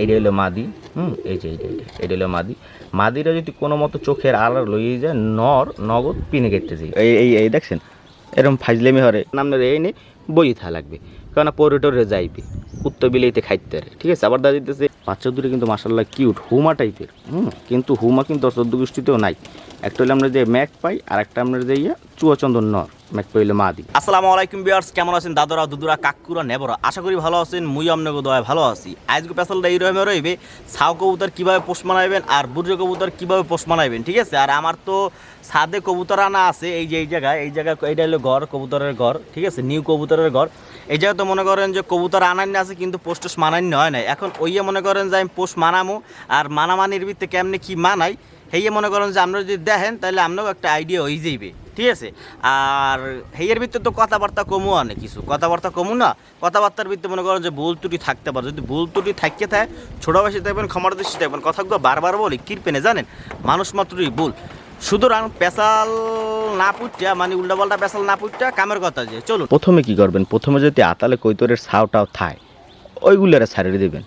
এইটা হলো মাদি, হুম, এই যে এইটা এইটা এটা হলো মাদি। মাদিরা যদি কোনো মতো চোখের আড়াল লইয়ে যায়, নর, নগদ পিনে কেটে যায়। এই এই এই দেখছেন? এরকম ফাইজলেমি হরে নামনে এই নেই বই থা লাগবে। কারণ পরিটরে যাইবে উত্তর বিলেইতে খাইতে ঠিক আছে, আবার দেখা দিতেছে বাচ্চা দুটো কিন্তু মাসাল্লাহ কিউট, হুমা টাইপের, হুম, কিন্তু হুমা কিন্তু গোষ্ঠীতেও নাই। একটা হলে আমরা যে ম্যাক পাই আর একটা আমরা যে ইয়া, চুয়াচন্দন নর। আসসালামু আলাইকুম বিয়ার্স কেমন আছেন? দাদরা, দুদুরা, কাকুরা, নেবরা? আশা করি ভালো আছেন, মুই আমনগো দয় ভালো আছি। আজকে পেশালটা এই রকমের রইবে ছাও কবুতর কীভাবে পোষ মানাইবেন আর বুর্জ কবুতর কীভাবে পোষ মানাইবেন, ঠিক আছে? আর আমার তো ছাদে কবুতর আনা আছে এই যে এই জায়গায়। এই জায়গায় এইটা হলো ঘর, কবুতরের ঘর, ঠিক আছে? নিউ কবুতরের ঘর। এই জায়গায় তো মনে করেন যে কবুতর আনান্য আছে, কিন্তু পোষ টোষ মানান্য হয় না এখন ওইয়ে মনে করেন যে আমি পোষ মানামো, আর মানামানির ভিত্তিতে কেমনি কি মানাই হেয়ে মনে করেন যে আপনারা যদি দেখেন, তাহলে আপনারও একটা আইডিয়া হয়ে যাইবে। ঠিক আছে? আর হেয়ের ভিতরে তো কথাবার্তা কমও আনে কিছু। কথাবার্তা কমু না, কথাবার্তার ভিতরে মনে করেন যে ভুল ত্রুটি থাকতে পারে। যদি ভুল ত্রুটি থাকতে থাকে, ছোটো বয়সে থাকবেন, ক্ষমার দৃষ্টি থাকবেন কথাগুলো বারবার বলি কিরপেনে জানেন? মানুষ মাত্রই ভুল। সুতরাং পেশাল না পুটটা মানে উল্টাপাল্টা পেশাল না পুটটা কামের কথা যে, চলুন। প্রথমে কি করবেন? প্রথমে যদি আতালে কৈতরের ছাওটাও থায়, ওইগুলারে ছাড়িয়ে দেবেন।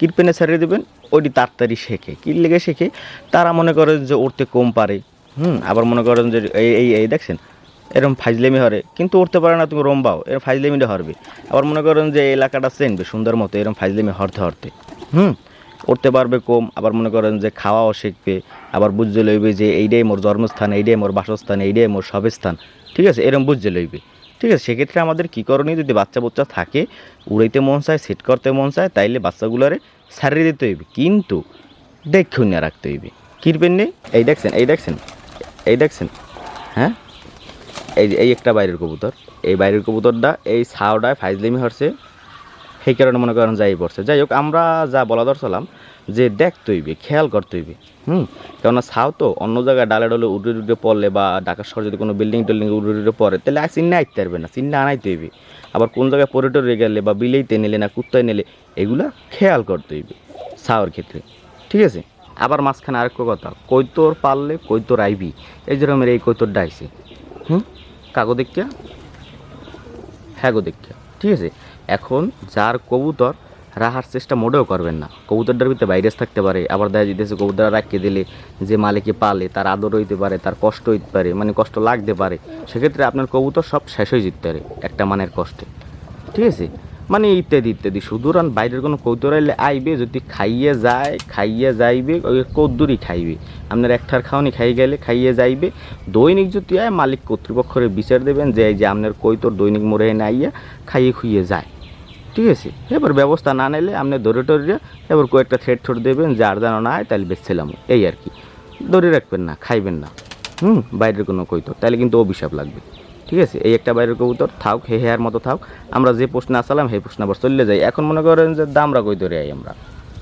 কিরপেনে ছাড়িয়ে দেবেন, ওইটি তাড়াতাড়ি শেখে। কি লেগে শেখে, তারা মনে করেন যে উড়তে কম পারে। হুম, আবার মনে করেন যে এই এই দেখছেন এরকম ফাইজলেমি হরে। কিন্তু উঠতে পারে না, তুমি রম্বাও এরকম ফাইজলেমিটা হরবে। আবার মনে করেন যে এলাকাটা চেনবে সুন্দর মতো এরকম ফাইজলেমি হরতে হরতে। হুম উঠতে পারবে কম, আবার মনে করেন যে খাওয়াও শিখবে, আবার বুঝতে লইবে যে এইটাই মোর জন্মস্থান, এইটাই মোর বাসস্থান, এইটাই মোর সবস্থান। ঠিক আছে এরকম বুঝতে লইবে। ঠিক আছে, সেক্ষেত্রে আমাদের কী করণীয়? যদি বাচ্চা বাচ্চা থাকে, উড়াইতে মন চায়, সেট করতে মন চায়, তাইলে বাচ্চাগুলোরে সারিয়ে দিতে হইবে। কিন্তু দেখুন নিয়ে রাখতে হইবে। কিরবেন নেই এই দেখছেন এই দেখছেন এই দেখছেন হ্যাঁ? এই এই একটা বাইরের কবুতর। এই বাইরের কবুতরটা এই ছাওডায় ফাইজলিমি হরছে সেই কারণে মনে করেন যাই পড়ছে। যাই হোক, আমরা যা বলা দরছিলাম যে দেখতে হইবে, খেয়াল করতে হইবে, হুম? কেননা ছাও তো অন্য জায়গায় ডালে ডলে উড়ে উড়ে পড়লে বা ঢাকা শহর যদি কোনো বিল্ডিং টিল্ডিং উড়ে উড়ে পড়ে, তাহলে আর চিন্না আইতে পারবে না চিন্না আনাইতে হইবে। আবার কোন জায়গায় পরিটরে গেলে বা বিলেইতে নিলে না, কুত্তায় নিলে, এগুলা খেয়াল করতে হইবে ছাওয়ার ক্ষেত্রে, ঠিক আছে? আবার মাঝখানে আরেকটা কথা, কৈতর পারলে কৈতর আইবি, এই যেরকমের এই কৈতর ডাইছে হুম? কাগো দেখিয়া? হ্যাঁ গো দেখিয়া, ঠিক আছে? এখন যার কবুতর রাখার চেষ্টা মোটেও করবেন না। কবুতরটার ভিতরে ভাইরাস থাকতে পারে, আবার দেখা যেতেছে কবুতর রাখিয়ে দিলে যে মালিকে পালে, তার আদর হইতে পারে, তার কষ্ট হইতে পারে মানে কষ্ট লাগতে পারে, সেক্ষেত্রে আপনার কবুতর সব শেষ হয়ে যেতে পারে একটা মানের কষ্টে। ঠিক আছে? মানে ইত্যাদি ইত্যাদি। সুতরাং বাইরের কোনো কৌতর আইলে আইবে, যদি খাইয়ে যায়, খাইয়ে যাইবে, ওই কদ্দুরই খাইবে। আপনার একটার খাওয়ানি খাই গেলে খাইয়ে যাইবে। দৈনিক যদি আয়, মালিক কর্তৃপক্ষের বিচার দেবেন যে এই যে আপনার কৈতর দৈনিক মরে না আইয়া খাইয়ে খুইয়ে যায়। ঠিক আছে? এবার ব্যবস্থা না নিলে আপনি ধরে টরে এবার কয়েকটা থ্রেড ঠোট দেবেন, যার যেন না হয় তাহলে বেচছিলাম এই আর কি। ধরে রাখবেন না, খাইবেন না। হুম? বাইরের কোনো কৈতর তাহলে কিন্তু অভিশাপ লাগবে। ঠিক আছে? এই একটা বাইরের কবুতর, থাক, হে হেয়ার মতো থাক। আমরা যে প্রশ্নে আসালাম, সেই প্রশ্ন আবার চলে যাই এখন মনে করেন যে দামরা কই ধরে আই আমরা?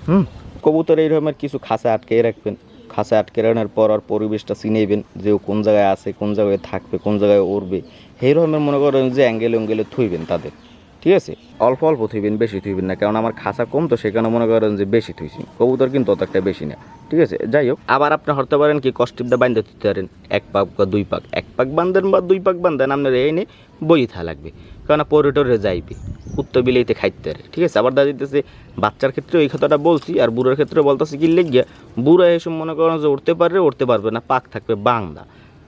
হুম? কবুতর এই রকমের কিছু খাঁচা আটকে রাখবেন। খাঁচা আটকে রাখানোর পর আর পরিবেশটা চিনেবেন যে ও কোন জায়গায় আছে, কোন জায়গায় থাকবে, কোন জায়গায় উড়বে। সেই রকমের মনে করেন যে অ্যাঙ্গেলে অ্যাঙ্গেলে থুইবেন তাদের। ঠিক আছে? অল্প অল্প থুইবেন, বেশি থুইবেন না কারণ আমার খাসা কম তো সেখানে মনে করেন যে বেশি থুইছি। কবুতর কিন্তু অত একটা বেশি না। ঠিক আছে? যাই হোক, আবার আপনি হরতে পারেন কি কষ্টিপটা বান্ধে দিতে পারেন, এক পাক বা দুই পাক। এক পাক বান্ধেন বা দুই পাক বান্ধেন আপনার এই নে, বই থা লাগবে। কারণ পরিটরে যাইবে উত্তর বিলেইতে খাইতে পারে। ঠিক আছে? আবার দেখা দিতেছে, বাচ্চার ক্ষেত্রে ওই কথাটা বলছি, আর বুড়োর ক্ষেত্রে বলতেছি কি, লেগিয়া বুড়ো এসব মনে করেন যে উঠতে পারবে উঠতে পারবে না, পাক থাকবে বাংলা।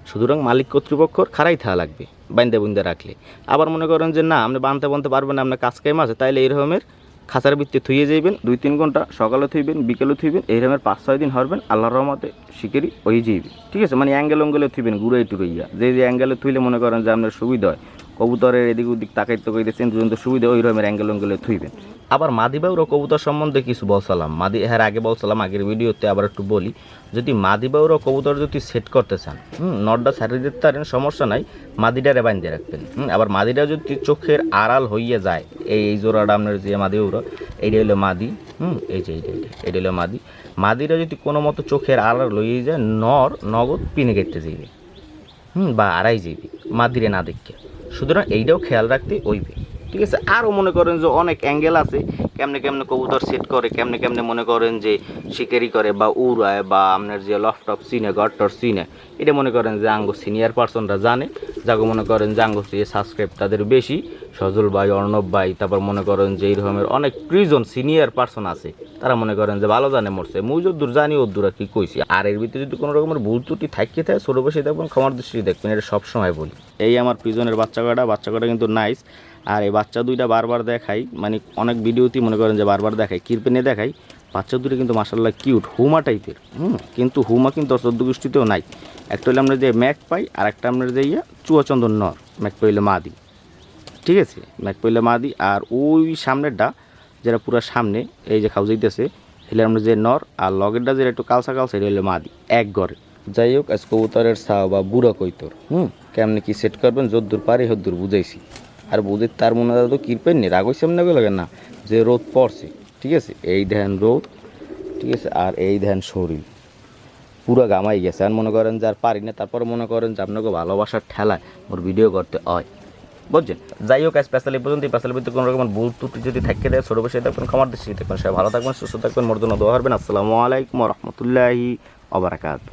সুতরাং মালিক কর্তৃপক্ষর খারাই থা লাগবে। বান্ধে বুন্দে রাখলে। আবার মনে করেন যে, না আপনি বানতে বানতে পারবেন না আপনার কাজ মাছ তাইলে এই রকমের খাঁচার ভিত্তি থুয়ে যাইবেন, দুই তিন ঘণ্টা সকালে থুইবেন, বিকেলে থুইবেন, এই রকমের পাঁচ ছয় দিন হরবেন, আল্লাহর রহমতে শিকেরি হয়ে যাইবে ঠিক আছে? মানে অ্যাঙ্গেল অঙ্গেলে থুইবেন ঘুরাই টুরাইয়া যে যে অ্যাঙ্গেলে থুইলে মনে করেন যে, আপনার সুবিধা হয়। কবুতরের এদিক ওদিক তাকাইতে কইতেছেন, দুজন সুবিধা ওই রকমের অ্যাঙ্গেল অঙ্গেলে থুইবেন আবার মাদি বাউর কবুতর সম্বন্ধে কিছু বলছিলাম মাদি হ্যাঁ আগে বলছিলাম আগের ভিডিওতে আবার একটু বলি, যদি মাদি বাউর কবুতর যদি সেট করতে চান, হুম নটটা সারিয়ে দিতে পারেন সমস্যা নাই, মাদিটারে বাঁধতে রাখবেন। হুম, আবার মাদিটা যদি চোখের আড়াল হইয়া যায়, এই এই জোড়াটা আপনার যে মাদি উড়ো এইটা হলো মাদি, হুম, এই যে এইটা এইটা এটা হলো মাদি। মাদিটা যদি কোনো মতো চোখের আড়াল লইয়ে যায়, নর, নগদ পিনে কেটে যাইবে। হুম, বা আড়াই যাইবে, মাদিরে না দেখে। সুতরাং এইটাও খেয়াল রাখতে হইবে। ঠিক আছে? আরও মনে করেন যে অনেক অ্যাঙ্গেল আছে, কেমনে কেমনে কবুতর সেট করে, কেমনে কেমনে মনে করেন যে শিকারি করে বা উড়ায় বা আপনার যে লফটপ সিনে গট্টর সিনে এটা মনে করেন যে আঙ্গ সিনিয়র পার্সনরা জানে। যাকে মনে করেন যে আঙ্গ সাবস্ক্রাইব তাদের বেশি। সজল ভাই, অর্ণব ভাই, তারপর মনে করেন যে এই রকমের অনেক প্রিজন সিনিয়র পার্সন আছে। তারা মনে করেন যে ভালো জানে মরছে। মুই যদ্দূর জানি ওদ্দূর আর কি কইছি। আর এর ভিতরে যদি কোনো রকমের ভুল ত্রুটি থাকিয়ে থাকে, ছোটো বসে দেখবেন, ক্ষমার দৃষ্টি দেখবেন। এটা সবসময় বলি। এই আমার প্রিজনের বাচ্চা কটা বাচ্চা কটা কিন্তু নাইস আর এই বাচ্চা দুইটা বারবার দেখাই মানে অনেক ভিডিওতেই মনে করেন যে বারবার দেখাই কিরপেনে দেখাই। বাচ্চা দুটো কিন্তু মাসাল্লাহ কিউট হুমা টাইপের হুম, কিন্তু হুমা কিন্তু চোদ্দ গোষ্ঠীতেও নাই। একটা হলে আমরা যে ম্যাক পাই, আর একটা আমরা যে ইয়া চুয়াচন্দন নর। ম্যাক পাইলে মাদি। ঠিক আছে? ম্যাক পাইলে মাদি আর ওই সামনেরটা, যেটা পুরো সামনে, এই যে খাও যাইতেছে হেলে আমরা যে নর আর লগেরটা যেটা একটু কালসা কালসা, এটা হলো মাদি, এক গড়ে যাই হোক, আজ কবুতরের ছাও বা বুড়ো কৈতর, হুম? কেমনে কি সেট করবেন? যদ্দূর পারি হদ্দূর বুঝাইছি। আর বুঝে তার মনে হয় তো কিরপেন নি রাগ হইছে এমনি লাগে না, যে রোদ পড়ছে, ঠিক আছে? এই ধ্যান রোদ, ঠিক আছে? আর এই ধ্যান শরীর। পুরো গামাই গেছে। আর মনে করেন যে আর পারি না, তারপর মনে করেন যে আপনাকে ভালোবাসার ঠেলায় ওর ভিডিও করতে হয়। বুঝছেন? যাই হোক স্পেশালি পর্যন্ত স্পেশালি ভিতরে কোনো রকম ভুল ত্রুটি যদি থাকে দেয় ছোটো বসে থাকবেন ক্ষমার দৃষ্টি থাকবেন। সবাই ভালো থাকবেন, সুস্থ থাকবেন, মোর দোয়া হবেন আসসালামু আলাইকুম রহমতুল্লাহি অবরাকাতু